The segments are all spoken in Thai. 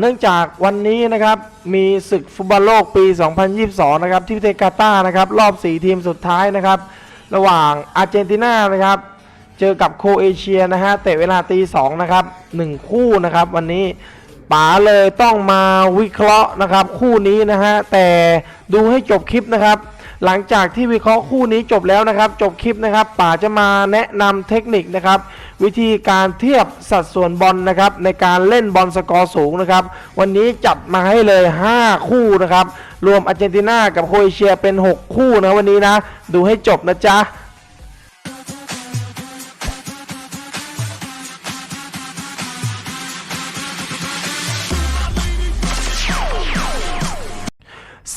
เนื่องจากวันนี้นะครับมีศึกฟุตบอลโลกปี 2022 นะครับที่ประเทศกาตาร์นะครับรอบ 4 ทีมสุดท้ายนะครับระหว่างอาร์เจนตินานะครับเจอกับโคเอเชียนะฮะเตะเวลาตีสองนะครับหนึ่งคู่นะครับวันนี้ป๋าเลยต้องมาวิเคราะห์นะครับคู่นี้นะฮะแต่ดูให้จบคลิปนะครับ หลังจากที่วิเคราะห์คู่นี้จบแล้วนะครับ จบคลิปนะครับป๋าจะมาแนะนำเทคนิคนะครับ วิธีการเทียบสัดส่วนบอลนะครับ ในการเล่นบอลสกอร์สูงนะครับ วันนี้จัดมาให้เลย 5 คู่นะครับ รวมอาร์เจนตินากับโครเอเชียเป็น 6 คู่นะวันนี้นะ ดูให้จบนะจ๊ะ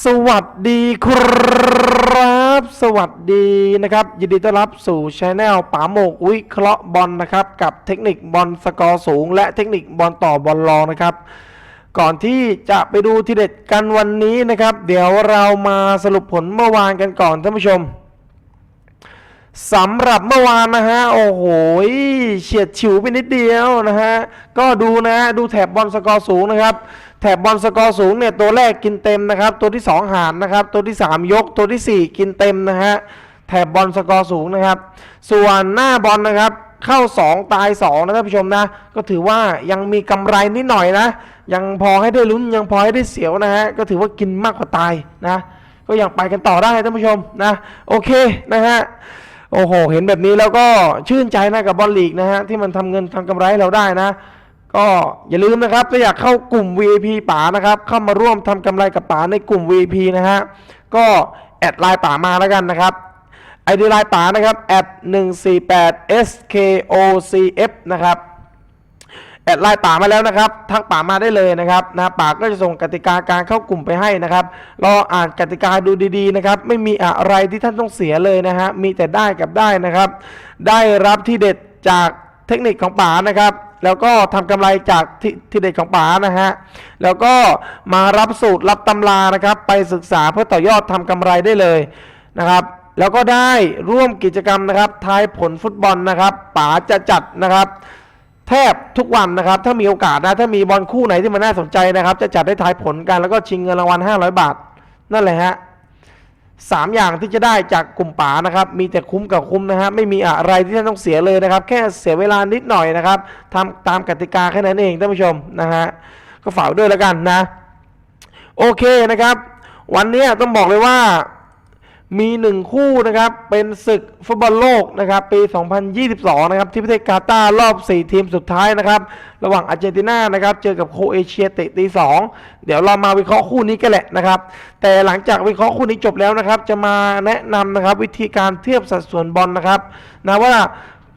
สวัสดีครับ สวัสดีนะครับ ยินดีต้อนรับสู่ช anel ป๋าโมกวิเคราะห์บอลนะครับ กับเทคนิคบอลสกอร์สูง และเทคนิคบอลต่อบอลรองนะครับ ก่อนที่จะไปดูทีเด็ดกันวันนี้นะครับ เดี๋ยวเรามาสรุปผลเมื่อวานกันก่อนท่านผู้ชมสำหรับเมื่อวานนะฮะ โอ้โหเฉียดฉิวไปนิดเดียวนะฮะ ก็ดูนะฮะดูแถบบอลสกอร์สูงนะครับ แถบบอลสกอร์สูงเนี่ยตัวแรกกินเต็มนะครับ ตัวที่ 2 หารนะครับ ตัวที่ 3 ยกตัวทีสี่ 4 กินเต็มนะฮะแถบบอลสกอร์สูงนะครับ ส่วนหน้าบอลนะครับเข้า 2 ตาย2นะท่านผู้ชมนะ ก็ถือว่ายังมีกำไรนิดหน่อยนะ ยังพอให้ได้ลุ้นยังพอให้ได้เสียวนะฮะก็ถือว่ากินมากกว่าตายนะ ก็ยังไปกันต่อได้ท่านผู้ชมนะ โอเคนะฮะโอ้โห เห็นแบบนี้แล้วก็ชื่นใจนะกับบอลลีกนะฮะที่มันทำเงินทำกำไรเราได้นะ ก็อย่าลืมนะครับถ้าอยากเข้ากลุ่ม VIP ป๋านะครับ เข้ามาร่วมทำกำไรกับป๋าในกลุ่ม VIP นะฮะก็แอดไลน์ป๋ามาแล้วกันนะครับไอดีไลน์ป๋านะครับแอด148 skocf นะครับแอดไลน์ป่ามาแล้วนะครับทักป่ามาได้เลยนะครับนะป่าก็จะส่งกติกาการเข้ากลุ่มไปให้นะครับรออ่านกติกาดูดีๆนะครับไม่มีอะไรที่ท่านต้องเสียเลยนะฮะมีแต่ได้กับได้นะครับ ได้รับที่เด็ดจากเทคนิคของป่านะครับ แล้วก็ทำกำไรจากทที่เด็ดของป๋านะฮะ แล้วก็มารับสูตรรับตำรานะครับ ไปศึกษาเพื่อต่อยอดทำกำไรได้เลยนะครับ แล้วก็ได้ร่วมกิจกรรมนะครับ ทายผลฟุตบอลนะครับป๋าจะจัดนะครับ แทบทุกวันนะครับ ถ้ามีโอกาสนะ ถ้ามีบอลคู่ไหนที่มันน่าสนใจนะครับ จะจัดได้ทายผลกันแล้วก็ชิงเงินรางวัล500 บาท นั่นแหละฮะ สามอย่างที่จะได้จากกลุ่มป๋านะครับมีแต่คุ้มกับคุ้มนะฮะไม่มีอะไรที่ท่านต้องเสียเลยนะครับ แค่เสียเวลานิดหน่อยนะครับทำตามกติกาแค่นั้นเองท่านผู้ชมนะฮะก็ฝากด้วยแล้วกันนะ โอเคนะครับ วันนี้ต้องบอกเลยว่า มีหนึ่งคู่นะครับ เป็นศึกฟุตบอลโลกนะครับ ปี 2022 นะครับ ที่ประเทศกาตาร์รอบ 4 ทีมสุดท้ายนะครับ ระหว่างอาร์เจนตินานะครับ เจอกับโคเอเชียเตะตีสองเดี๋ยวเรามาวิเคราะห์คู่นี้กันแหละนะครับ แต่หลังจากวิเคราะห์คู่นี้จบแล้วนะครับ จะมาแนะนำนะครับวิธีการเทียบสัดส่วนบอลนะครับนะว่า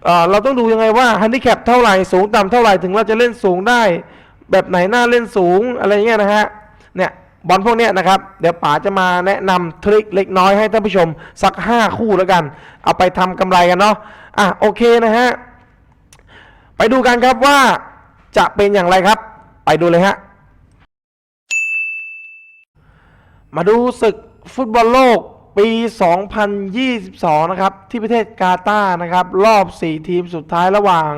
เเราต้องดูยังไงว่าฮันดิแคปเท่าไหร่สูงต่ำเท่าไหร่ถึงเราจะเล่นสูงได้ แบบไหนน่าเล่นสูงอะไรเงี้ยนะฮะเนี่ย บอลพวกนี้นะครับ เดี๋ยวป๋าจะมาแนะนำทริคเล็กน้อยให้ท่านผู้ชม สัก 5 คู่แล้วกัน เอาไปทำกำไรกันเนาะอะโอเคนะฮะ ไปดูกันครับว่าจะเป็นอย่างไรครับ ไปดูเลยฮะ มาดูศึกฟุตบอลโลกปี 2022 นะครับ ที่ประเทศกาตาร์นะครับ รอบ 4 ทีมสุดท้ายระหว่าง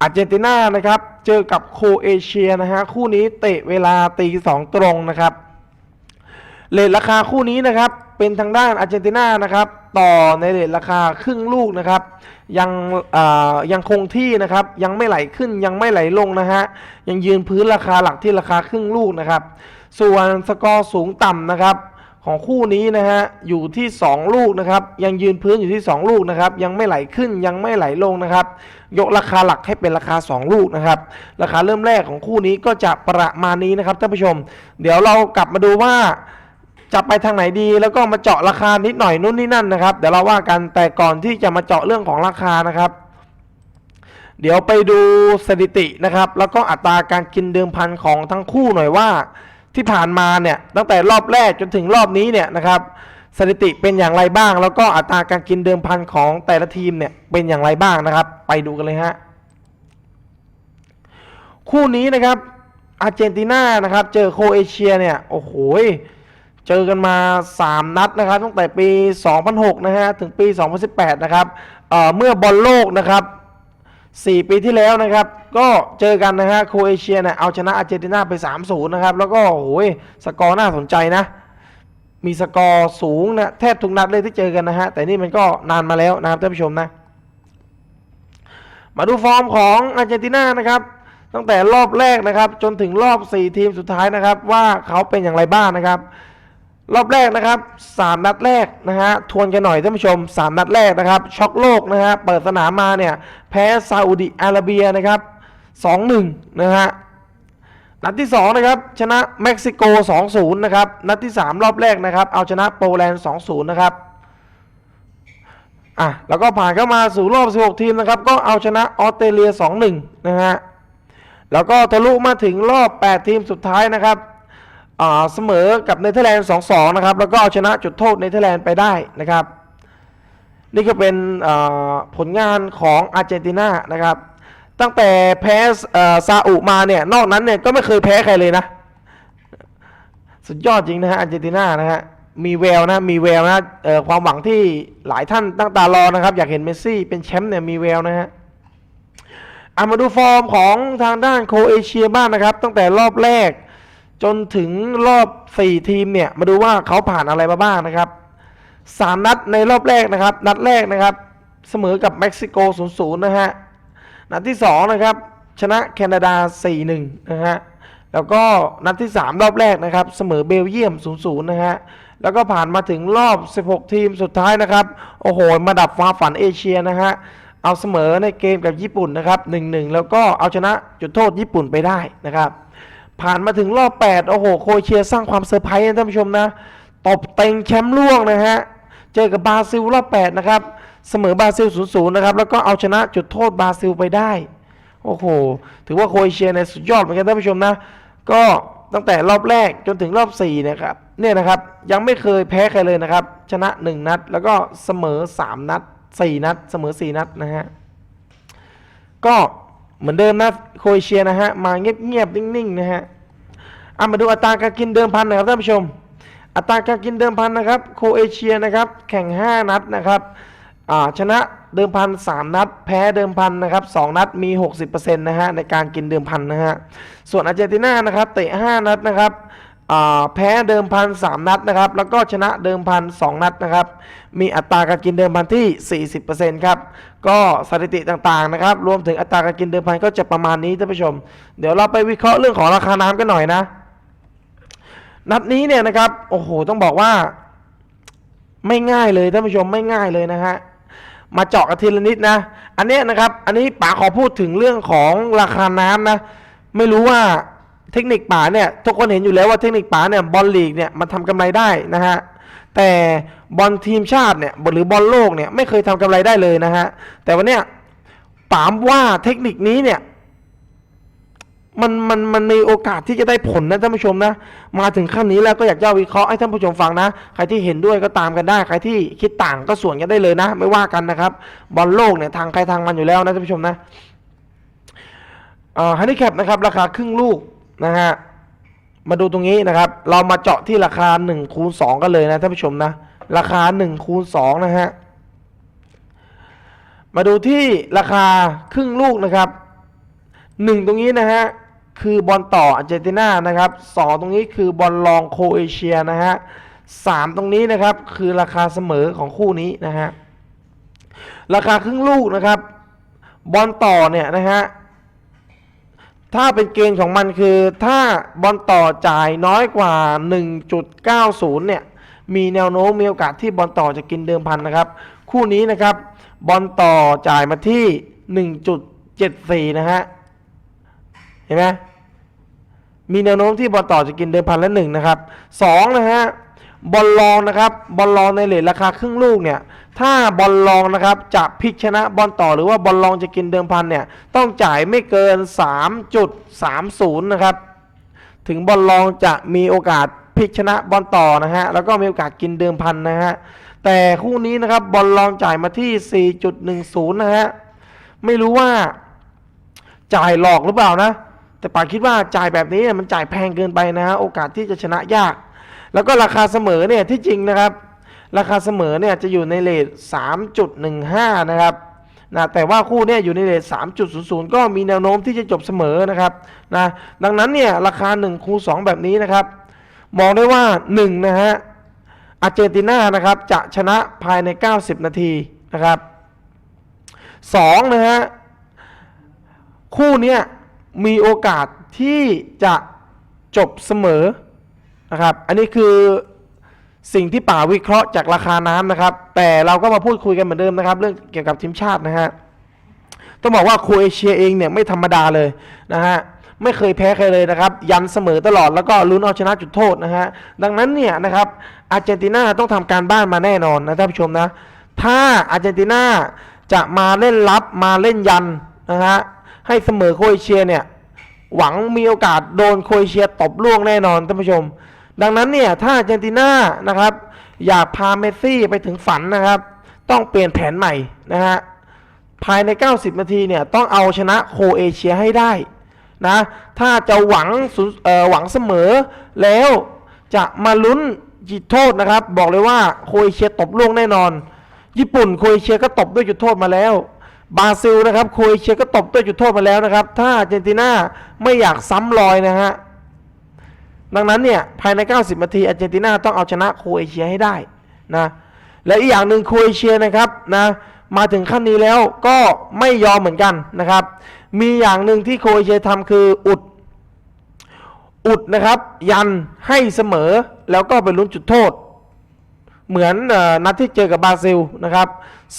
อาร์เจนตินานะครับ เจอกับโคเอเชียนะฮะ คู่นี้เตะเวลาตี2ตรงนะครับ เลทราคาคู่นี้นะครับเป็นทางด้านอาร์เจนตินานะครับต่อในเลทราคาครึ่งลูกนะครับยังยังคงที่นะครับยังไม่ไหลขึ้นยังไม่ไหลลงนะฮะยังยืนพื้นราคาหลักที่ราคาครึ่งลูกนะครับส่วนสกอร์สูงต่ำนะครับของคู่นี้นะฮะอยู่ที่ 2 ลูกนะครับยังยืนพื้นอยู่ที่ 2 ลูกนะครับยังไม่ไหลขึ้นยังไม่ไหลลงนะครับ ยกราคาหลักให้เป็นราคา 2 ลูกนะครับราคาเริ่มแรกของคู่นี้ก็จะประมาณนี้นะครับท่านผู้ชม เดี๋ยวเรากลับมาดูว่า จะไปทางไหนดีแล้วก็มาเจาะราคานิดหน่อยนู่นนี่นั่นนะครับเดี๋ยวเราว่ากันแต่ก่อนที่จะมาเจาะเรื่องของราคานะครับ เดี๋ยวไปดูสถิตินะครับ แล้วก็อัตราการกินเดิมพันของทั้งคู่หน่อยว่า ที่ผ่านมาเนี่ยตั้งแต่รอบแรกจนถึงรอบนี้เนี่ยนะครับสถิติเป็นอย่างไรบ้าง แล้วก็อัตราการกินเดิมพันของแต่ละทีมเนี่ยเป็นอย่างไรบ้างนะครับ ไปดูกันเลยฮะคู่นี้นะครับอาร์เจนตินานะครับ เจอโคเอเชียเนี่ยโอ้โห เจอกันมา 3 นัดนะครับตั้งแต่ปี 2006 นะฮะถึงปี 2018 นะครับเเมื่อบอลโลกนะครับ 4 ปีที่แล้วนะครับ ก็เจอกันนะฮะโคเอเชียเนี่ยเอาชนะอาร์เจนตินาไป 3-0 นะครับ แล้วก็โอ้ยสกอร์น่าสนใจนะ มีสกอร์สูงนะแทบทุกนัดเลยที่เจอกันนะฮะแต่นี่มันก็นานมาแล้วนะครับท่านผู้ชมนะ มาดูฟอร์มของอาร์เจนตินานะครับตั้งแต่รอบแรกนะครับ จนถึงรอบ 4 ทีมสุดท้ายนะครับ ว่าเขาเป็นอย่างไรบ้างนะครับ รอบแรกนะครับ 3 นัดแรกนะฮะทวนกันหน่อยท่านผู้ชม 3 นัดแรกนะครับ ช็อกโลกนะฮะเปิดสนามมาเนี่ย แพ้ซาอุดิอาระเบียนะครับ 2-1 นะฮะนัดที่ 2 นะครับ ชนะเม็กซิโก 2-0 นะครับ นัดที่ 3 รอบแรกนะครับ เอาชนะโปแลนด์ 2-0 นะครับอะแล้วก็ผ่านเข้ามาสู่รอบ 16 ทีมนะครับ ก็เอาชนะออสเตรเลีย 2-1 นะฮะแล้วก็ทะลุมาถึงรอบ 8 ทีมสุดท้ายนะครับ เสมอกับเนเธอร์แลนด์ 2-2 นะครับ แล้วก็เอาชนะจุดโทษเนเธอร์แลนด์ไปได้นะครับ นี่ก็เป็นผลงานของอาร์เจนตินานะครับ ตั้งแต่แพ้ซาอุมาเนี่ยนอกนั้นเนี่ยก็ไม่เคยแพ้ใครเลยนะ สุดยอดจริงนะฮะอาร์เจนตินานะฮะมีแววนะมีแววนะความหวังที่หลายท่านตั้งตารอนะครับ อยากเห็นเมสซี่เป็นแชมป์เนี่ยมีแววนะฮะอามาดูฟอร์มของทางด้านโคเอเชียบ้างนะครับ ตั้งแต่รอบแรก จนถึงรอบ 4 ทีมเนี่ย มาดูว่าเขาผ่านอะไรมาบ้างนะครับ 3 นัดในรอบแรกนะครับ นัดแรกนะครับ เสมอกับเม็กซิโก 0-0 นะฮะ นัดที่ 2 นะครับ ชนะแคนาดา 4-1 นะฮะ แล้วก็นัดที่ 3 รอบแรกนะครับ เสมอเบลเยียม 0-0 นะฮะ แล้วก็ผ่านมาถึงรอบ 16 ทีมสุดท้ายนะครับ โอ้โห มาดับฟ้าฝันเอเชียนะฮะ เอาเสมอในเกมกับญี่ปุ่นนะครับ 1-1 แล้วก็เอาชนะจุดโทษญี่ปุ่นไปได้นะครับ ผ่านมาถึงรอบ 8 โอ้โห โคเชียสร้างความเซอร์ไพรส์นะท่านผู้ชมนะ ตบเต็งแชมป์ล่วงนะฮะ เจอกับบราซิลรอบ 8 นะครับ เสมอบราซิล 0-0 นะครับ แล้วก็เอาชนะจุดโทษบราซิลไปได้ โอ้โห ถือว่าโคเชียในยสุดยอดเหมือนกันท่านผู้ชมนะ ก็ตั้งแต่รอบแรกจนถึงรอบ4เนี่ยครับ เนี่ยนะครับ ยังไม่เคยแพ้ใครเลยนะครับ ชนะ 1 นัด แล้วก็เสมอ 3 นัด 4 นัด เสมอ 4 นัดนะฮะ ก็ มือนเดิมนะโคเอเชียนะฮะมาเงียบๆนิ่งๆนะฮะเอามาดูอัตราการกินเดิมพันนะครับท่านผู้ชม อัตราการกินเดิมพันนะครับโคเอเชียนะครับแข่ง 5 นัดนะครับอ่าชนะเดิมพัน 3 นัด แพ้เดิมพันนะครับ2นัดมี 60%นะฮะในการกินเดิมพันนะฮะส่วนอาร์เจนตินานะครับเตะ 5 นัดนะครับ แพ้เดิมพัน3นัดนะครับ แล้วก็ชนะเดิมพัน2นัดนะครับ มีอัตราการกินเดิมพันที่ 40%ครับ ก็สถิติต่างๆนะครับ รวมถึงอัตราการกินเดิมพันก็จะประมาณนี้ท่านผู้ชม เดี๋ยวเราไปวิเคราะห์เรื่องของราคาน้ำกันหน่อยนะ นัดนี้เนี่ยนะครับ โอ้โห ต้องบอกว่า ไม่ง่ายเลยท่านผู้ชมไม่ง่ายเลยนะฮะ มาเจาะกันทีละนิดนะ อันเนี้ยนะครับ อันนี้ป๋าขอพูดถึงเรื่องของราคาน้ำนะ ไม่รู้ว่า เทคนิคป๋าเนี่ยทุกคนเห็นอยู่แล้วว่าเทคนิคป๋าเนี่ยบอลลีกเนี่ยมันทำกำไรได้นะฮะแต่บอลทีมชาติเนี่ยหรือบอลโลกเนี่ยไม่เคยทำกำไรได้เลยนะฮะแต่วันเนี้ยป๋ามว่าเทคนิคนี้เนี่ยมันมันมันมีโอกาสที่จะได้ผลนะท่านผู้ชมนะมาถึงขั้นนี้แล้วก็อยากจะวิเคราะห์ให้ท่านผู้ชมฟังนะ ใครที่เห็นด้วยก็ตามกันได้ ใครที่คิดต่างก็ส่วนกันได้เลยนะ ไม่ว่ากันนะครับบอลโลกเนี่ยทางใครทางมันอยู่แล้วนะท่านผู้ชมนะฮันนี่แคปนะครับราคาครึ่งลูก นะฮะมาดูตรงนี้นะครับ เรามาเจาะที่ราคา1คูณ2กันเลยนะท่านผู้ชมนะ ราคา1คูณ2นะฮะมาดูที่ราคาครึ่งลูกนะครับหนึ่งตรงนี้นะฮะคือบอลต่ออาร์เจนตินานะครับสองตรงนี้คือบอลรองโคเอเชียนะฮะสามตรงนี้นะครับคือราคาเสมอของคู่นี้นะฮะราคาครึ่งลูกนะครับ บอลต่อเนี่ยนะฮะ ถ้าเป็นเกณฑ์ของมันคือ ถ้าบอลต่อจ่ายน้อยกว่า 1.90 เนี่ย มีแนวโน้มมีโอกาสที่บอลต่อจะกินเดิมพันนะครับ คู่นี้นะครับ บอลต่อจ่ายมาที่ 1.74 นะฮะ เห็นไหมมีแนวโน้มที่บอลต่อจะกินเดิมพันละหนึ่งนะครับสองนะฮะบอลลองนะครับบอลลองในเลทราคาครึ่งลูกเนี่ย ถ้าบอลลองนะครับจะพลิกชนะบอลต่อหรือว่าบอลลองจะกินเดิมพันเนี่ยต้องจ่ายไม่เกิน 3.30 นะครับ ถึงบอลลองจะมีโอกาสพลิกชนะบอลต่อนะฮะแล้วก็มีโอกาสกินเดิมพันนะฮะแต่คู่นี้นะครับบอลลองจ่ายมาที่ 4.10 นะฮะไม่รู้ว่าจ่ายหลอกหรือเปล่านะ แต่ป๋าคิดว่าจ่ายแบบนี้มันจ่ายแพงเกินไปนะฮะโอกาสที่จะชนะยาก แล้วก็ราคาเสมอเนี่ยที่จริงนะครับ ราคาเสมอเนี่ยจะอยู่ในเลท3.15 นะครับนะแต่ว่าคู่เนี้ยอยู่ในเรท3.00 ก็มีแนวโน้มที่จะจบเสมอนะครับนะดังนั้นเนี่ยราคา 1 คูณ2แบบนี้นะครับ มองได้ว่า 1 นะฮะอาร์เจนตินานะครับจะชนะภายใน 90 นาทีนะครับ2นะฮะคู่เนี้ยมีโอกาสที่จะจบเสมอนะครับ อันนี้คือ สิ่งที่ป่าวิเคราะห์จากราคาน้ำนะครับ แต่เราก็มาพูดคุยกันเหมือนเดิมนะครับ เรื่องเกี่ยวกับทีมชาตินะฮะต้องบอกว่าโครเอเชียเองเนี่ยไม่ธรรมดาเลยนะฮะไม่เคยแพ้ใครเลยนะครับ ยันเสมอตลอดแล้วก็ลุ้นเอาชนะจุดโทษนะฮะดังนั้นเนี่ยนะครับอาร์เจนตินาต้องทำการบ้านมาแน่นอนนะท่านผู้ชมนะ ถ้าอาร์เจนตินาจะมาเล่นรับมาเล่นยันนะฮะให้เสมอโครเอเชียเนี่ยหวังมีโอกาสโดนโครเอเชียตบล่วงแน่นอนท่านผู้ชม ดังนั้นเนี่ยถ้าอาร์เจนตินานะครับ อยากพาเมสซี่ไปถึงฝันนะครับ ต้องเปลี่ยนแผนใหม่นะฮะภายใน 90 นาทีเนี่ยต้องเอาชนะโคเอเชียให้ได้นะถ้าจะหวังหวังเสมอแล้วจะมาลุ้นจุดโทษนะครับ บอกเลยว่าโคเอเชียตบล่วงแน่นอน ญี่ปุ่นโคเอเชียก็ตบด้วยจุดโทษมาแล้วบราซิลนะครับโคเอเชียก็ตบด้วยจุดโทษมาแล้วนะครับ ถ้าอาร์เจนตินาไม่อยากซ้ำรอยนะฮะ ดังนั้นเนี่ยภายใน 90นาทีอาร์เจนตินาต้องเอาชนะโครเอเชียให้ได้นะและอีกอย่างหนึ่งโครเอเชียนะครับนะมาถึงขั้นนี้แล้วก็ไม่ยอมเหมือนกันนะครับ มีอย่างหนึ่งที่โครเอเชียทำคืออุดอุดนะครับ ยันให้เสมอแล้วก็ไปลุ้นจุดโทษ เหมือนนัดที่เจอกับบราซิลนะครับ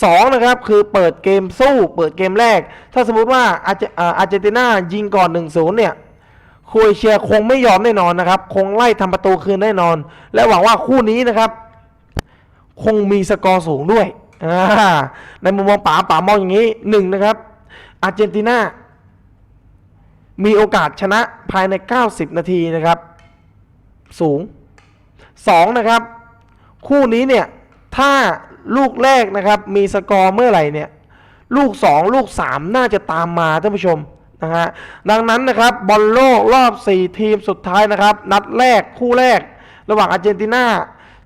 สองนะครับคือเปิดเกมสู้เปิดเกมแรก ถ้าสมมุติว่าอาร์เจเอ่ออาร์เจนตินายิงก่อน 1-0 เนี่ย ครเอเชียคงไม่ยอมแน่นอนนะครับ คงไล่ทำประตูคืนแน่นอน และหวังว่าคู่นี้นะครับ คงมีสกอร์สูงด้วยในมุมมองป๋าป๋ามองอย่างนี้หนึ่งนะครับ อาร์เจนตินามีโอกาสชนะภายใน 90 นาทีนะครับ สูงสองนะครับ คู่นี้เนี่ย ถ้าลูกแรกนะครับ มีสกอร์เมื่อไหร่เนี่ย ลูก 2 ลูก 3 น่าจะตามมาท่านผู้ชม นะฮะดังนั้นนะครับบอลโลกรอบ 4 ทีมสุดท้ายนะครับ นัดแรกคู่แรก ระหว่างอาร์เจนตินา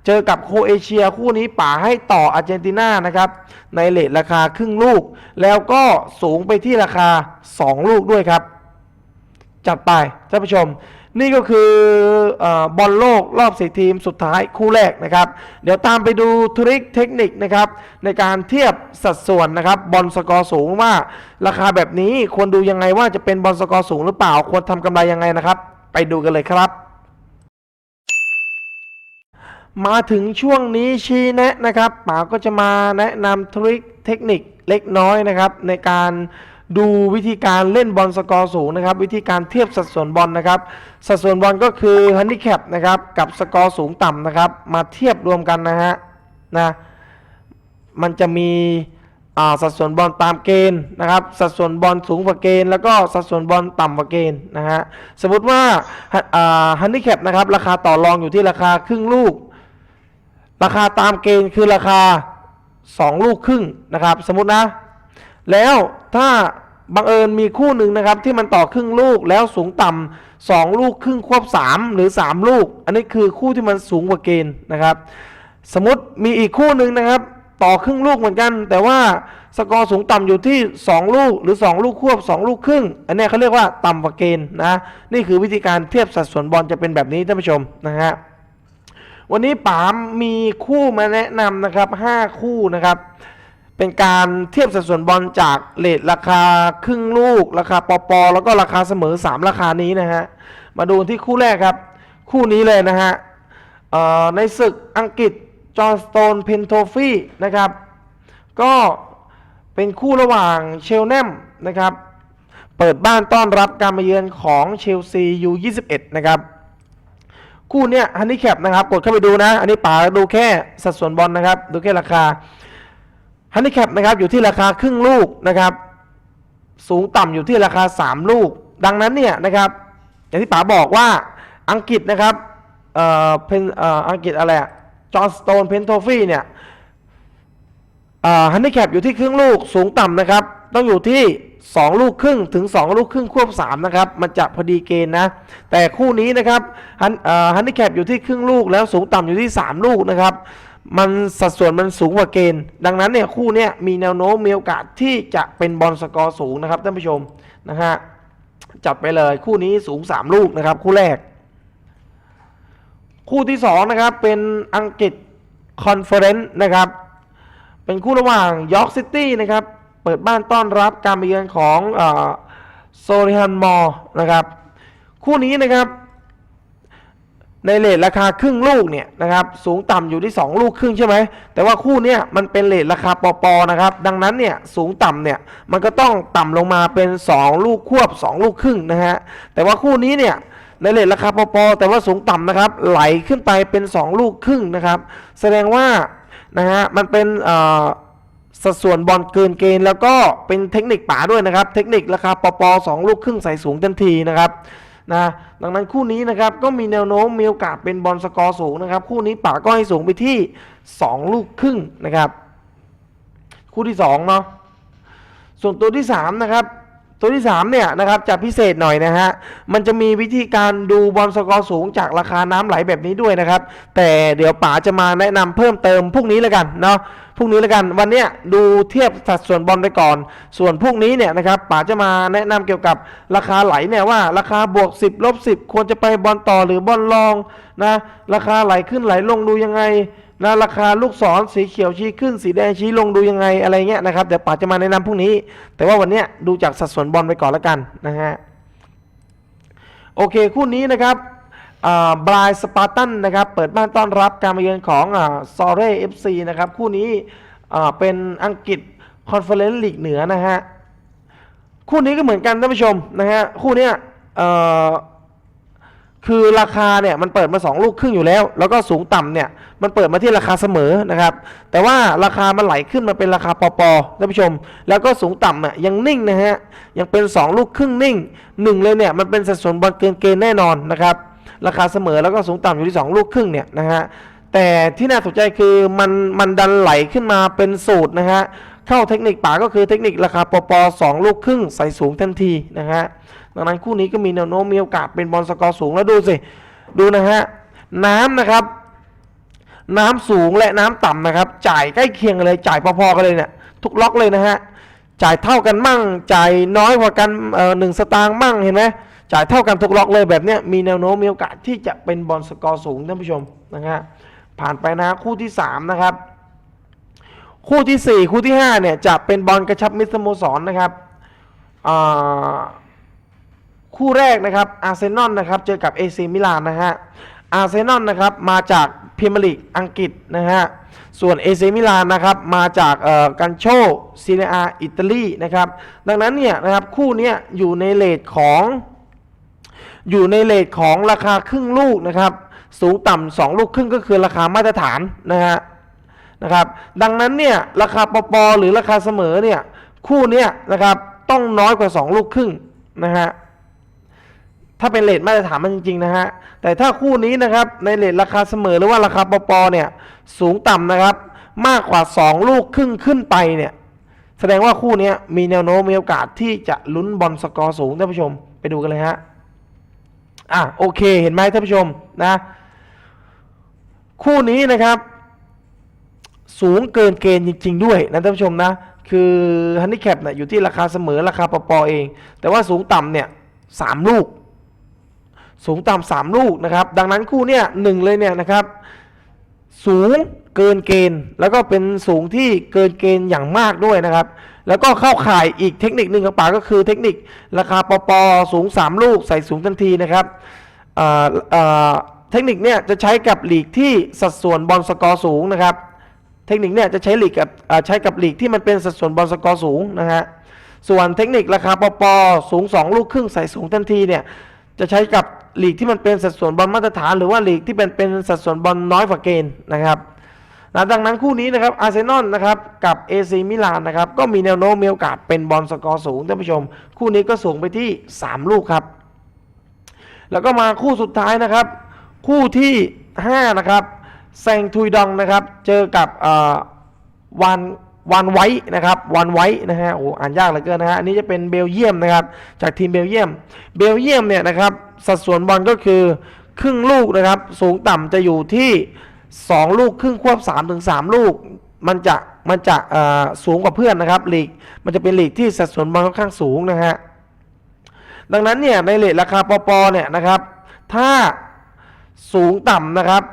เจอกับโคเอเชียคู่นี้ป่าให้ต่ออาร์เจนตินานะครับ ในเลทราคาครึ่งลูก แล้วก็สูงไปที่ราคา 2 ลูกด้วยครับ จัดไปท่านผู้ชม นี่ก็คืออบอลโลกรอบสี่ทีมสุดท้ายคู่แรกนะครับ เดี๋ยวตามไปดูทริคเทคนิคนะครับในการเทียบสัดส่วนนะครับบอลสกอร์สูงว่าราคาแบบนี้ควรดูยังไงว่าจะเป็นบอลสกอร์สูงหรือเปล่าควรทำกำไรยังไงนะครับ ไปดูกันเลยครับมาถึงช่วงนี้ชี้แนะนะครับป๋าก็จะมาแนะนำทริคเทคนิคเล็กน้อยนะครับ ในการ ดูวิธีการเล่นบอลสกอร์สูงนะครับ วิธีการเทียบสัดส่วนบอลนะครับ สัดส่วนบอลก็คือฮันดิแคปนะครับกับสกอร์สูงต่ำนะครับ มาเทียบรวมกันนะฮะนะมันจะมีอ่าสัดส่วนบอลตามเกณฑ์นะครับ สัดส่วนบอลสูงกว่าเกณฑ์แล้วก็สัดส่วนบอลต่ำกว่าเกณฑ์นะฮะสมมติว่าฮันดิแคปนะครับราคาต่อรองอยู่ที่ราคาครึ่งลูก ราคาตามเกณฑ์คือราคา 2 ลูกครึ่งนะครับ สมมตินะ แล้วถ้าบังเอิญมีคู่หนึ่งนะครับที่มันต่อครึ่งลูกแล้วสูงต่ำสองลูกครึ่งควบ 3 หรือ 3 ลูก อันนี้คือคู่ที่มันสูงกว่าเกณฑ์นะครับ สมมติมีอีกคู่หนึ่งนะครับ ต่อครึ่งลูกเหมือนกัน แต่ว่าสกอร์สูงต่ำอยู่ที่ 2 ลูกหรือ 2 ลูกควบ 2 ลูกครึ่ง อันนี้เขาเรียกว่าต่ำกว่าเกณฑ์นะนี่คือวิธีการเทียบสัดส่วนบอลจะเป็นแบบนี้ท่านผู้ชมนะฮะวันนี้ป๋ามมีคู่มาแนะนำนะครับ 5 คู่นะครับ เป็นการเทียบสัดส่วนบอลจากเลทราคาครึ่งลูกราคาปอปอแล้วก็ราคาเสมอ 3 ราคานี้นะฮะ มาดูที่คู่แรกครับ คู่นี้เลยนะฮะในศึกอังกฤษจอห์สโตนเพนโทฟีนะครับ ก็เป็นคู่ระหว่างเชลแนมนะครับ เปิดบ้านต้อนรับการมาเยือนของเชลซียู21นะครับ คู่เนี้ยฮันนี่แคปนะครับ กดเข้าไปดูนะ อันนี้ป๋าดูแค่สัดส่วนบอลนะครับ ดูแค่ราคา ฮันนี่แคปนะครับอยู่ที่ราคาครึ่งลูกนะครับ สูงต่ำอยู่ที่ราคา 3 ลูก ดังนั้นเนี่ยนะครับ อย่างที่ป๋าบอกว่าอังกฤษนะครับเอ่อเพนเอ่ออังกฤษอะไรอะจอห์นสโตนเพนโทฟี่เนี่ยฮันนี่แคปอยู่ที่ครึ่งลูกสูงต่ำนะครับ ต้องอยู่ที่ 2 ลูกครึ่งถึง 2 ลูกครึ่งควบ3นะครับ มันจะพอดีเกณฑ์นะ แต่คู่นี้นะครับฮันฮันนี่แคปอยู่ที่ครึ่งลูกแล้วสูงต่ำอยู่ที่ 3 ลูกนะครับ มันสัดส่วนมันสูงกว่าเกณฑ์ ดังนั้นเนี่ยคู่เนี้ยมีแนวโน้มมีโอกาสที่จะเป็นบอลสกอร์สูงนะครับท่านผู้ชมนะฮะจับไปเลยคู่นี้สูง 3 ลูกนะครับคู่แรก คู่ที่2นะครับเป็นอังกฤษคอนเฟอเรนซ์นะครับเป็นคู่ระหว่างยอร์กซิตี้นะครับเปิดบ้านต้อนรับการมาเยือนของโซลิฮันมอร์นะครับคู่นี้นะครับ ในเลทราคาครึ่งลูกเนี่ยนะครับสูงต่ำอยู่ที่ 2 ลูกครึ่งใช่ไหมแต่ว่าคู่เนี้ยมันเป็นเลทราคาปอปอนะครับดังนั้นเนี่ยสูงต่ำเนี่ยมันก็ต้องต่ำลงมาเป็น 2 ลูกควบ 2 ลูกครึ่งนะฮะแต่ว่าคู่นี้เนี่ยในเลทราคาปอปอแต่ว่าสูงต่ำนะครับไหลขึ้นไปเป็น 2 ลูกครึ่งนะครับแสดงว่านะฮะมันเป็นสัดส่วนบอลเกินเกณฑ์แล้วก็เป็นเทคนิคป๋าด้วยนะครับ เทคนิคราคาปอปอสองลูกครึ่งใส่สูงทันทีนะครับ นะดังนั้นคู่นี้นะครับก็มีแนวโน้มมีโอกาสเป็นบอลสกอร์สูงนะครับ คู่นี้ป่าก็ให้สูงไปที่ 2 ลูกครึ่งนะครับ คู่ที่2เนาะส่วนตัวที่3นะครับ ตัวที่3เนี่ยนะครับจะพิเศษหน่อยนะฮะ มันจะมีวิธีการดูบอลสกอร์สูงจากราคาน้ำไหลแบบนี้ด้วยนะครับ แต่เดี๋ยวป๋าจะมาแนะนำเพิ่มเติมพรุ่งนี้แล้วกันเนาะพรุ่งนี้แล้วกันวันเนี้ยดูเทียบสัดส่วนบอลไปก่อน ส่วนพรุ่งนี้เนี่ยนะครับป๋าจะมาแนะนำเกี่ยวกับราคาไหลเนี่ยว่าราคาบวก 10ลบ10 ควรจะไปบอลต่อหรือบอลรองนะราคาไหลขึ้นไหลลงดูยังไง นะราคาลูกศรสีเขียวชี้ขึ้นสีแดงชี้ลงดูยังไงอะไรเงี้ยนะครับเดี๋ยวป๋าจะมาแนะนำพรุ่งนี้ แต่ว่าวันเนี้ยดูจากสัดส่วนบอลไปก่อนล้วกันนะฮะโอเคคู่นี้นะครับบรายสปาร์ตันนะครับเปิดบ้านต้อนรับการมาเยือนของซอเร่เอฟซีนะครับคู่นี้เป็นอังกฤษคอนเฟอเรนซ์ลีกเหนือนะฮะคู่นี้ก็เหมือนกันท่านผู้ชมนะฮะคู่เนี้ย คือราคาเนี่ยมันเปิดมา 2 ลูกครึ่งอยู่แล้ว แล้วก็สูงต่ำเนี่ยมันเปิดมาที่ราคาเสมอนะครับ แต่ว่าราคามันไหลขึ้นมาเป็นราคาปอปอท่านผู้ชม แล้วก็สูงต่ำอะยังนิ่งนะฮะยังเป็น 2 ลูกครึ่งนิ่งหนึ่งเลยเนี่ยมันเป็นสัดส่วนบอลเกินเกณฑ์แน่นอนนะครับราคาเสมอแล้วก็สูงต่ำอยู่ที่ 2 ลูกครึ่งเนี่ยนะฮะแต่ที่น่าสนใจคือมันมันดันไหลขึ้นมาเป็นสูตรนะฮะเข้าเทคนิคป่าก็คือเทคนิคราคาปอปอสองลูกครึ่งใส่สูงทันทีนะฮะ ดังนั้นคู่นี้ก็มีแนวโน้มมีโอกาสเป็นบอลสกอร์สูงแล้วดูสิ ดูนะฮะ น้ำนะครับ น้ำสูงและน้ำต่ำนะครับ จ่ายใกล้เคียงกันเลย จ่ายพอๆกันเลยเนี่ยทุกล็อกเลยนะฮะ จ่ายเท่ากันมั่ง จ่ายน้อยกว่ากันเอ่อหนึ่งสตางค์มั่งเห็นไหมจ่ายเท่ากันทุกล็อกเลยแบบเนี้ยมีแนวโน้มมีโอกาสที่จะเป็นบอลสกอร์สูงท่านผู้ชมนะฮะผ่านไปนะคู่ที่สามนะครับ คู่ที่สี่คู่ที่ห้าเนี่ยจะเป็นบอลกระชับมิตรสโมสรนะครับอ่า คู่แรกนะครับอาร์เซนอลนะครับเจอกับเอซีมิลานนะฮะอาร์เซนอลนะครับมาจากพรีเมียร์ลีกอังกฤษนะฮะส่วนเอซีมิลานนะครับมาจากเอ่อกันโชซีเนียอิตาลีนะครับดังนั้นเนี่ยนะครับคู่นี้อยู่ในเลทของ อยู่ในเลทของราคาครึ่งลูกนะครับสูงต่ำสองลูกครึ่งก็คือราคามาตรฐานนะฮะนะครับดังนั้นเนี่ยราคาปปหรือราคาเสมอเนี่ยคู่นี้นะครับต้องน้อยกว่า 2 ลูกครึ่งนะฮะ ถ้าเป็นเลทมาตรฐานมันจริงๆนะฮะ แต่ถ้าคู่นี้นะครับในเลทราคาเสมอหรือว่าราคาปอปอเนี่ยสูงต่ำนะครับ มากกว่า 2 ลูกครึ่งขึ้นไปเนี่ยแสดงว่าคู่นี้มีแนวโน้มมีโอกาสที่จะลุ้นบอลสกอร์สูงท่านผู้ชมไปดูกันเลยฮะอะโอเคเห็นไหมท่านผู้ชมนะ คู่นี้นะครับ สูงเกินเกณฑ์จริง ๆ ด้วยนะท่านผู้ชมนะ คือฮันนี่แคปเนี่ยอยู่ที่ราคาเสมอราคาปอปอเอง แต่ว่าสูงต่ำเนี่ยสามลูก สูงต่ำสามลูกนะครับ ดังนั้นคู่เนี่ยหนึ่งเลยเนี่ยนะครับ สูงเกินเกณฑ์ แล้วก็เป็นสูงที่เกินเกณฑ์อย่างมากด้วยนะครับ แล้วก็เข้าข่ายอีกเทคนิคหนึ่งของป่าก็คือเทคนิคราคาปอปอสูง 3 ลูกใส่สูงทันทีนะครับเทคนิคเนี่ยจะใช้กับหลีกที่สัดส่วนบอลสกอร์สูงนะครับ เทคนิคเนี่ยจะใช้หลีกกับใช้กับหลีกที่มันเป็นสัดส่วนบอลสกอร์สูงนะฮะส่วนเทคนิคราคาปอปอสูง 2 ลูกครึ่งใส่สูงทันทีเนี่ยจะใช้กับ ลีกที่มันเป็นสัดส่วนบอลมาตรฐาน หรือว่าลีกที่เป็นเป็นสัดส่วนบอลน้อยกว่าเกณฑ์นะครับนะดังนั้นคู่นี้นะครับอาร์เซนอลนะครับกับเอซีมิลานนะครับก็มีแนวโน้มมีโอกาสเป็นบอลสกอร์สูงท่านผู้ชม คู่นี้ก็สูงไปที่ 3 ลูกครับ แล้วก็มาคู่สุดท้ายนะครับ คู่ที่ 5 นะครับแซงทุยดองนะครับ เจอกับวัน วันไว้นะครับวันไว้นะฮะโอ้อ่านยากเหลือเกินนะฮะอันนี้จะเป็นเบลเยียมนะครับจากทีมเบลเยียม เบลเยียมเนี่ยนะครับสัดส่วนบอลก็คือครึ่งลูกนะครับสูงต่ำจะอยู่ที่สองลูกครึ่งควบสามถึงสามลูก มันจะมันจะสูงกว่าเพื่อนนะครับลีกมันจะเป็นลีกที่สัดส่วนบอลค่อนข้างสูงนะฮะดังนั้นเนี่ยในเลทราคาปอปอเนี่ยนะครับถ้าสูงต่ำนะครับ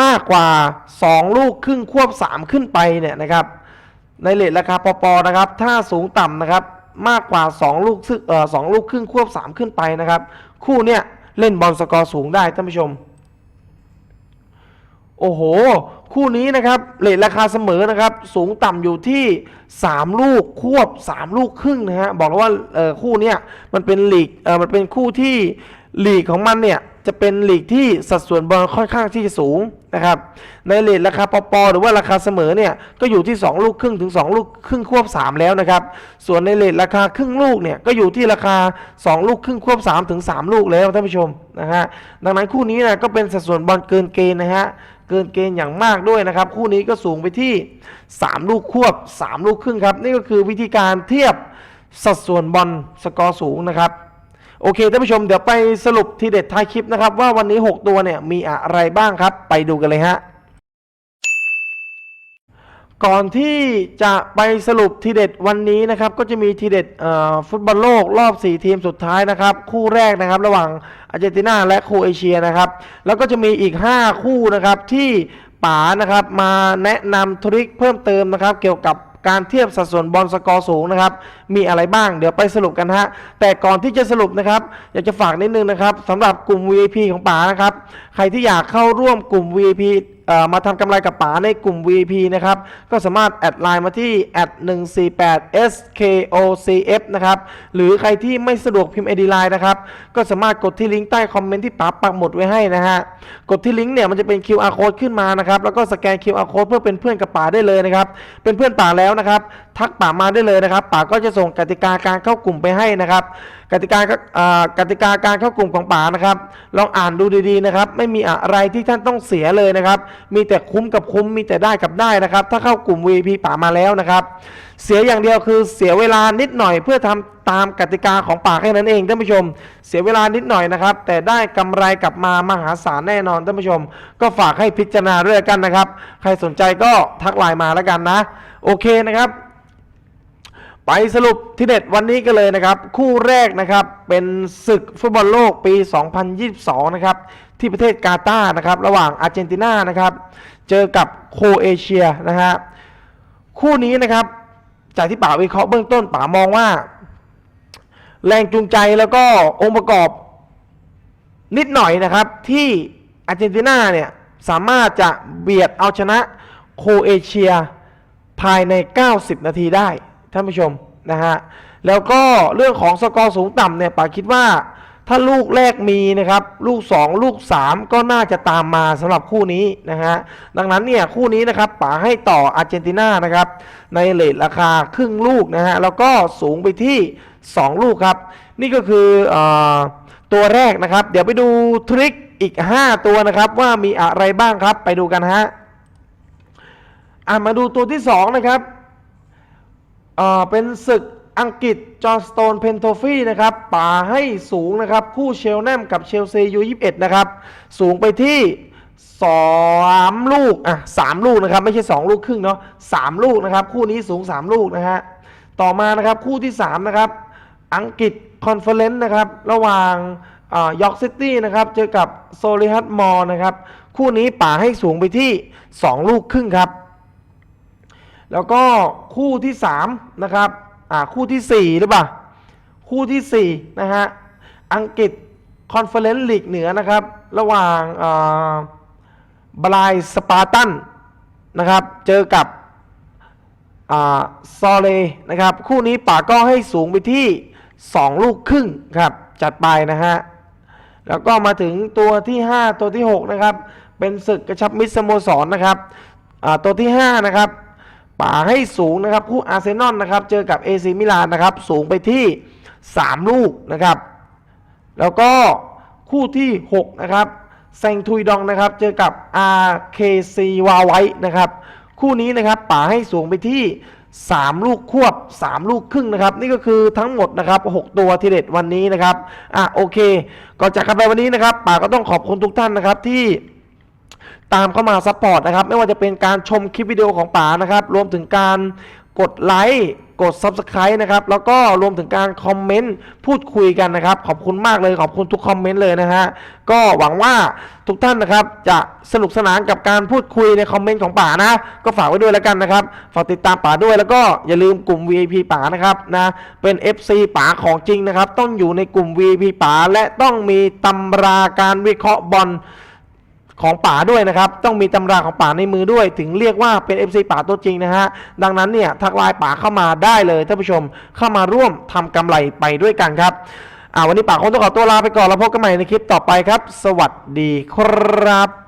มากกว่า 2 ลูกครึ่งควบ 3 ขึ้นไปเนี่ยนะครับ ในเลทราคาปอปอนะครับ ถ้าสูงต่ำนะครับมากกว่า 2 ลูกซึ่งเอ่อสองลูกครึ่งควบ 3 ขึ้นไปนะครับ คู่เนี่ยเล่นบอลสกอร์สูงได้ท่านผู้ชม โอ้โห คู่นี้นะครับเลทราคาเสมอนะครับ สูงต่ำอยู่ที่ 3 ลูกควบ 3 ลูกครึ่งนะฮะบอกแล้วว่าเออคู่เนี้ยมันเป็นลีกเออมันเป็นคู่ที่ลีกของมันเนี่ย จะเป็นลีกที่สัดส่วนบอลค่อนข้างที่จะสูงนะครับ ในเลทราคาปอปอหรือว่าราคาเสมอเนี่ยก็อยู่ที่ 2 ลูกครึ่งถึง 2 ลูกครึ่งควบ 3 แล้วนะครับ ส่วนในเลทราคาครึ่งลูกเนี่ยก็อยู่ที่ราคา 2 ลูกครึ่งควบ 3 ถึง 3 ลูกแล้วท่านผู้ชมนะฮะดังนั้นคู่นี้นะก็เป็นสัดส่วนบอลเกินเกณฑ์นะฮะเกินเกณฑ์อย่างมากด้วยนะครับ คู่นี้ก็สูงไปที่ 3 ลูกควบ 3 ลูกครึ่งครับ นี่ก็คือวิธีการเทียบสัดส่วนบอลสกอร์สูงนะครับ โอเคท่านผู้ชมเดี๋ยวไปสรุปทีเด็ดท้ายคลิปนะครับว่าวันนี้ 6 ตัวเนี่ยมีอะไรบ้างครับ ไปดูกันเลยฮะก่อนที่จะไปสรุปทีเด็ดวันนี้นะครับก็จะมีทีเด็ดฟุตบอลโลกรอบ 4 ทีมสุดท้ายนะครับ คู่แรกนะครับระหว่างอาร์เจนตินาและโครเอเชียนะครับ แล้วก็จะมีอีก 5 คู่นะครับที่ป๋านะครับมาแนะนำทริคเพิ่มเติมนะครับ เกี่ยวกับการเทียบสัดส่วนบอลสกอร์สูงนะครับ มีอะไรบ้าง เดี๋ยวไปสรุปกันฮะ แต่ก่อนที่จะสรุปนะครับ อยากจะฝากนิดนึงนะครับสำหรับกลุ่ม VIP ของป๋านะครับ ใครที่อยากเข้าร่วมกลุ่ม VIP มาทำกำไรกับป๋าในกลุ่ม VIP นะครับ ก็สามารถแอดไลน์มาที่ @148 skocf นะครับ หรือใครที่ไม่สะดวกพิมพ์ ID Line นะครับ ก็สามารถกดที่ลิงก์ใต้คอมเมนต์ที่ป๋าปักหมดไว้ให้นะฮะ กดที่ลิงก์เนี่ยมันจะเป็น QR code ขึ้นมานะครับ แล้วก็สแกน QR code เพื่อเป็นเพื่อนกับป๋าได้เลยนะครับ เป็นเพื่อนป๋าแล้วนะครับ ทักป๋ามาได้เลยนะครับ ป๋าก็จะส่งกติกาการเข้ากลุ่มไปให้นะครับ กติกาก็กติกาการเข้ากลุ่มของป๋านะครับ ลองอ่านดูดีๆนะครับ ไม่มีอะไรที่ท่านต้องเสียเลยนะครับ มีแต่คุ้มกับคุ้มมีแต่ได้กับได้นะครับ ถ้าเข้ากลุ่ม VIP ป๋ามาแล้วนะครับ เสียอย่างเดียวคือเสียเวลานิดหน่อยเพื่อทำตามกติกาของป๋าแค่นั้นเองท่านผู้ชม เสียเวลานิดหน่อยนะครับ แต่ได้กำไรกลับมามหาศาลแน่นอนท่านผู้ชม ก็ฝากให้พิจารณาด้วยกันนะครับ ใครสนใจก็ทักไลน์มาแล้วกันนะ โอเคนะครับ ไปสรุปที่เด็ดวันนี้กันเลยนะครับ คู่แรกนะครับเป็นศึกฟุตบอลโลกปี 2022 นะครับ ที่ประเทศกาตาร์นะครับ ระหว่างอาร์เจนตินานะครับ เจอกับโคเอเชียนะฮะคู่นี้นะครับ จากที่ป๋าวิเคราะห์เบื้องต้นป๋ามองว่า แรงจูงใจแล้วก็องค์ประกอบนิดหน่อยนะครับ ที่อาร์เจนตินาเนี่ยสามารถจะเบียดเอาชนะโคเอเชียภายใน 90 นาทีได้ ท่านผู้ชมนะฮะแล้วก็เรื่องของสกอร์สูงต่ำเนี่ยป๋าคิดว่าถ้าลูกแรกมีนะครับลูก 2 ลูก 3 ก็น่าจะตามมาสำหรับคู่นี้นะฮะดังนั้นเนี่ยคู่นี้นะครับป๋าให้ต่ออาร์เจนตินานะครับในเลทราคาครึ่งลูกนะฮะแล้วก็สูงไปที่ 2 ลูกครับ นี่ก็คือออตัวแรกนะครับ เดี๋ยวไปดูทริคอีก 5 ตัวนะครับ ว่ามีอะไรบ้างครับไปดูกันฮะอะมาดูตัวที่ 2 นะครับ เป็นศึกอังกฤษจอห์นสโตนเพนโทฟี่นะครับป่าให้สูงนะครับ คู่เชลแนมกับเชลซียู21นะครับ สูงไปที่3ลูกอะ3ลูกนะครับ ไม่ใช่2ลูกครึ่งเนาะ3ลูกนะครับ คู่นี้สูง3ลูกนะฮะต่อมานะครับคู่ที่3นะครับอังกฤษคอนเฟอเรนซ์นะครับระหว่างยอร์กซิตี้นะครับเจอกับโซลิฮัตมอร์นะครับคู่นี้ป่าให้สูงไปที่ 2 ลูกครึ่งครับ แล้วก็คู่ที่3นะครับอ่าคู่ทีสี่4 หรือเปล่า คู่ทีสี่ 4 นะฮะ อังกฤษคอนเฟอเรนซ์ลีกเหนือนะครับ ระหว่างบลายสปาร์ตันนะครับ เจอกับอ่าซอเลนะครับ คู่นี้ป่าก็ให้สูงไปที่ 2 ลูกครึ่งครับ จัดไปนะฮะ แล้วก็มาถึงตัวที่ 5 ตัวที่ 6 นะครับ เป็นศึกกระชับมิตรสโมสรนะครับอ่าตัวที่ 5 นะครับ ป่าให้สูงนะครับคู่อาร์เซนอลนะครับเจอกับเอซีมิลานนะครับสูงไปที่ 3 ลูกนะครับ แล้วก็คู่ที่ 6 นะครับแซงทุยดองนะครับเจอกับ RKC วาไว้นะครับคู่นี้นะครับป่าให้สูงไปที่ 3 ลูกควบ 3 ลูกครึ่งนะครับ นี่ก็คือทั้งหมดนะครับ 6 ตัวทีเด็ดวันนี้นะครับอะโอเคก่อนจากกันไปวันนี้นะครับป่าก็ต้องขอบคุณทุกท่านนะครับที่ ตามเข้ามาซัพพอร์ตนะครับ ไม่ว่าจะเป็นการชมคลิปวิดีโอของป๋านะครับ รวมถึงการกดไลค์กด Subscribe นะครับ แล้วก็รวมถึงการคอมเมนต์พูดคุยกันนะครับ ขอบคุณมากเลยขอบคุณทุกคอมเมนต์เลยนะฮะ ก็หวังว่าทุกท่านนะครับ จะสนุกสนานกับการพูดคุยในคอมเมนต์ของป๋านะ ก็ฝากไว้ด้วยแล้วกันนะครับ ฝากติดตามป๋าด้วยแล้วก็อย่าลืมกลุ่ม VIP ป๋านะครับนะเป็น FC ป๋าของจริงนะครับ ต้องอยู่ในกลุ่ม VIP ป๋าและต้องมีตำราการวิเคราะห์บอล ของป่าด้วยนะครับ ต้องมีตำราของป่าในมือด้วย ถึงเรียกว่าเป็น FC ป่าตัวจริงนะฮะ ดังนั้นเนี่ยทักไลน์ป่าเข้ามาได้เลยท่านผู้ชม เข้ามาร่วมทำกำไรไปด้วยกันครับอ่าวันนี้ป่าคงต้องขอตัวลาไปก่อนแล้วพบกันใหม่ในคลิปต่อไปครับ สวัสดีครับ